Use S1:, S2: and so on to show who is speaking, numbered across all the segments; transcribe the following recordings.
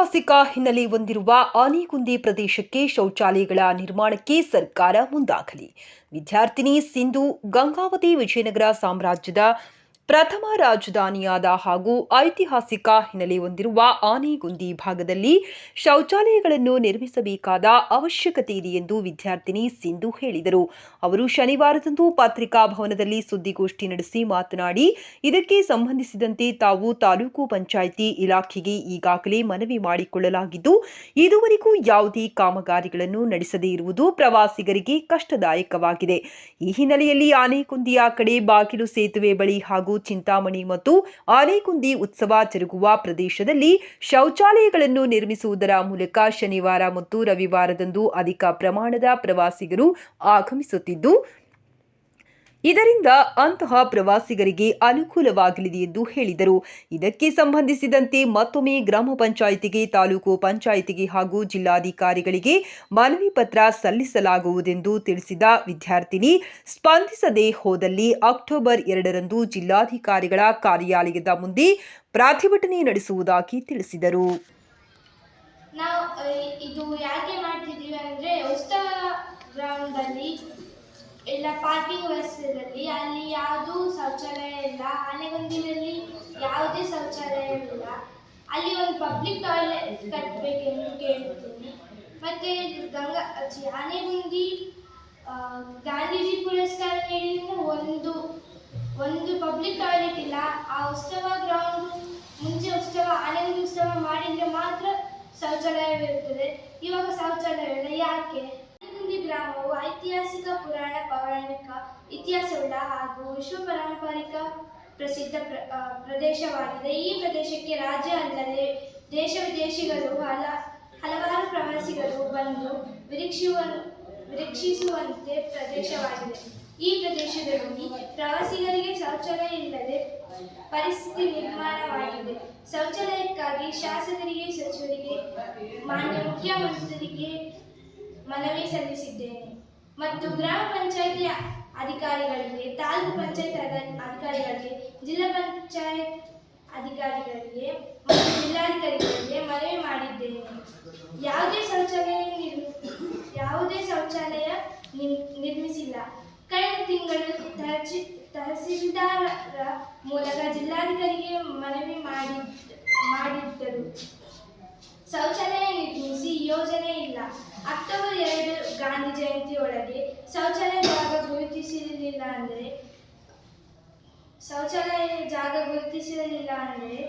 S1: ಐತಿಹಾಸಿಕ ಹಿನ್ನೆಲೆ ಹೊಂದಿರುವ ಆನೆಗುಂದಿ ಪ್ರದೇಶಕ್ಕೆ ಶೌಚಾಲಯಗಳ ನಿರ್ಮಾಣಕ್ಕೆ ಸರ್ಕಾರ ಮುಂದಾಗಲಿ. ವಿದ್ಯಾರ್ಥಿನಿ ಸಿಂಧು ಗಂಗಾವತಿ ವಿಜಯನಗರ ಸಾಮ್ರಾಜ್ಯದ ಪ್ರಥಮ ರಾಜಧಾನಿಯಾದ ಹಾಗೂ ಐತಿಹಾಸಿಕ ಹಿನ್ನೆಲೆ ಹೊಂದಿರುವ ಆನೆಗುಂದಿ ಭಾಗದಲ್ಲಿ ಶೌಚಾಲಯಗಳನ್ನು ನಿರ್ಮಿಸಬೇಕಾದ ಅವಶ್ಯಕತೆ ಇದೆ ಎಂದು ವಿದ್ಯಾರ್ಥಿನಿ ಸಿಂಧು ಹೇಳಿದರು. ಅವರು ಶನಿವಾರದಂದು ಪತ್ರಿಕಾ ಭವನದಲ್ಲಿ ಸುದ್ದಿಗೋಷ್ಠಿ ನಡೆಸಿ ಮಾತನಾಡಿ, ಇದಕ್ಕೆ ಸಂಬಂಧಿಸಿದಂತೆ ತಾವು ತಾಲೂಕು ಪಂಚಾಯಿತಿ ಇಲಾಖೆಗೆ ಈಗಾಗಲೇ ಮನವಿ ಮಾಡಿಕೊಳ್ಳಲಾಗಿದ್ದು, ಇದುವರೆಗೂ ಯಾವುದೇ ಕಾಮಗಾರಿಗಳನ್ನು ನಡೆಸದೇ ಇರುವುದು ಪ್ರವಾಸಿಗರಿಗೆ ಕಷ್ಟದಾಯಕವಾಗಿದೆ. ಈ ಹಿನ್ನೆಲೆಯಲ್ಲಿ ಆನೆಗುಂದಿಯ ಕಡೆ ಬಾಗಿಲು ಸೇತುವೆ ಬಳಿ ಹಾಗೂ ಚಿಂತಾಮಣಿ ಮತ್ತು ಆಲೇಕುಂದಿ ಉತ್ಸವ ಜರುಗುವ ಪ್ರದೇಶದಲ್ಲಿ ಶೌಚಾಲಯಗಳನ್ನು ನಿರ್ಮಿಸುವುದರ ಮೂಲಕ ಶನಿವಾರ ಮತ್ತು ರವಿವಾರದಂದು ಅಧಿಕ ಪ್ರಮಾಣದ ಪ್ರವಾಸಿಗರು ಆಗಮಿಸುತ್ತಿದ್ದು ಇದರಿಂದ ಅಂತಹ ಪ್ರವಾಸಿಗರಿಗೆ ಅನುಕೂಲವಾಗಲಿದೆ ಎಂದು ಹೇಳಿದರು. ಇದಕ್ಕೆ ಸಂಬಂಧಿಸಿದಂತೆ ಮತ್ತೊಮ್ಮೆ ಗ್ರಾಮ ಪಂಚಾಯಿತಿಗೆ, ತಾಲೂಕು ಪಂಚಾಯಿತಿಗೆ ಹಾಗೂ ಜಿಲ್ಲಾಧಿಕಾರಿಗಳಿಗೆ ಮನವಿ ಪತ್ರ ಸಲ್ಲಿಸಲಾಗುವುದೆಂದು ತಿಳಿಸಿದ ವಿದ್ಯಾರ್ಥಿನಿ, ಸ್ಪಂದಿಸದೆ ಹೋದಲ್ಲಿ ಅಕ್ಟೋಬರ್ ಎರಡರಂದು ಜಿಲ್ಲಾಧಿಕಾರಿಗಳ ಕಾರ್ಯಾಲಯದ ಮುಂದೆ ಪ್ರತಿಭಟನೆ ನಡೆಸುವುದಾಗಿ ತಿಳಿಸಿದರು.
S2: ನಾವು ಇದು ಯಾಕೆ ಮಾಡ್ತಿದ್ದೀವಿ ಅಂದರೆ ಉತ್ಸವ ಎಲ್ಲ ಪಾರ್ಕಿಂಗ್ ವ್ಯವಸ್ಥೆಯಲ್ಲಿ ಅಲ್ಲಿ ಯಾವುದೂ ಶೌಚಾಲಯ ಇಲ್ಲ. ಆನೆಗೊಂದಿನಲ್ಲಿ ಯಾವುದೇ ಶೌಚಾಲಯವಿಲ್ಲ ಅಲ್ಲಿ ಒಂದು ಪಬ್ಲಿಕ್ ಟಾಯ್ಲೆಟ್ ಕಟ್ಟಬೇಕೆಂದು ಕೇಳ್ತೀನಿ. ಮತ್ತು ಗಂಗಾ ಆನೆಗುಂದಿ ಗಾಂಧೀಜಿ ಪುರಸ್ಕಾರ ನೀಡಿದ್ರೆ ಒಂದು ಒಂದು ಪಬ್ಲಿಕ್ ಟಾಯ್ಲೆಟ್ ಇಲ್ಲ. ಆ ಉತ್ಸವ ಗ್ರೌಂಡ್ ಮುಂಚೆ ಉತ್ಸವ, ಆನೆಗುಂದಿ ಉತ್ಸವ ಮಾಡಿದರೆ ಮಾತ್ರ ಶೌಚಾಲಯವಿರುತ್ತದೆ. ಇವಾಗ ಶೌಚಾಲಯ ಇಲ್ಲ. ಯಾಕೆ? ಆನೆಗುಂದಿ ಗ್ರಾಮವು ಐತಿಹಾಸಿಕ, ಪುರಾಣ, ಪೌರಾಣಿಕ ಇತಿಹಾಸವುಳ್ಳ ಹಾಗೂ ವಿಶ್ವ ಪಾರಂಪರಿಕ ಪ್ರಸಿದ್ಧ ಪ್ರ ಪ್ರದೇಶವಾಗಿದೆ. ಈ ಪ್ರದೇಶಕ್ಕೆ ರಾಜ್ಯ ಅಲ್ಲದೆ ದೇಶ ವಿದೇಶಿಗಳು ಹಲ, ಹಲವಾರು ಪ್ರವಾಸಿಗರು ಬಂದು ವೀಕ್ಷಿಸುವ ವೀಕ್ಷಿಸುವಂತೆ ಪ್ರದೇಶವಾಗಿದೆ. ಈ ಪ್ರದೇಶದಲ್ಲಿ ಪ್ರವಾಸಿಗರಿಗೆ ಶೌಚಾಲಯ ಇಲ್ಲದೆ ಪರಿಸ್ಥಿತಿ ನಿರ್ಮಾಣವಾಗಿದೆ. ಶೌಚಾಲಯಕ್ಕಾಗಿ ಶಾಸಕರಿಗೆ, ಸಚಿವರಿಗೆ, ಮಾನ್ಯ ಮುಖ್ಯಮಂತ್ರಿಗೆ ಮನವಿ ಸಲ್ಲಿಸಿದ್ದೇನೆ. ಮತ್ತು ಗ್ರಾಮ ಪಂಚಾಯಿತಿ ಅಧಿಕಾರಿಗಳಿಗೆ, ತಾಲೂಕು ಪಂಚಾಯತ್ ಅಧಿಕಾರಿಗಳಿಗೆ, ಜಿಲ್ಲಾ ಪಂಚಾಯತ್ ಅಧಿಕಾರಿಗಳಿಗೆ ಮತ್ತು ಜಿಲ್ಲಾಧಿಕಾರಿಗಳಿಗೆ ಮನವಿ ಮಾಡಿದ್ದೇನೆ. ಯಾವುದೇ ಶೌಚಾಲಯ ಯಾವುದೇ ಶೌಚಾಲಯ ನಿರ್- ನಿರ್ಮಿಸಿಲ್ಲ. ಕಳೆದ ತಿಂಗಳು ತಹಸೀಲ್ದಾರರ ಮೂಲಕ ಜಿಲ್ಲಾಧಿಕಾರಿಗೆ ಮನವಿ ಮಾಡಿ ಮಾಡಿದ್ದರು. ಶೌಚಾಲಯ ನಿರ್ಮಿಸಿ ಯೋಜನೆ ಇಲ್ಲ. ಅಕ್ಟೋಬರ್ ಎರಡು ಜಯಂತಿ ಒಳಗೆ ಶೌಚಾಲಯ ಜಾಗ ಗುರುತಿಸಿರಲಿಲ್ಲ ಅಂದರೆ? ಶೌಚಾಲಯ ಜಾಗ ಗುರುತಿಸಿರಲಿಲ್ಲ ಅಂದರೆ?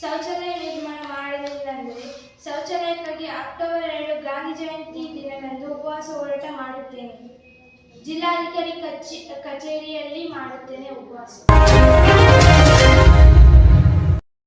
S2: ಶೌಚಾಲಯ ನಿರ್ಮಾಣ ಮಾಡಲಿಲ್ಲ ಅಂದರೆ? ಶೌಚಾಲಯಕ್ಕಾಗಿ ಅಕ್ಟೋಬರ್ ಎರಡು ಗಾಂಧಿ ಜಯಂತಿ ದಿನದಂದು ಉಪವಾಸ ಹೋರಾಟ ಮಾಡುತ್ತೇನೆ. ಜಿಲ್ಲಾಧಿಕಾರಿ ಕಚೇ, ಕಚೇರಿಯಲ್ಲಿ ಮಾಡುತ್ತೇನೆ ಉಪವಾಸ.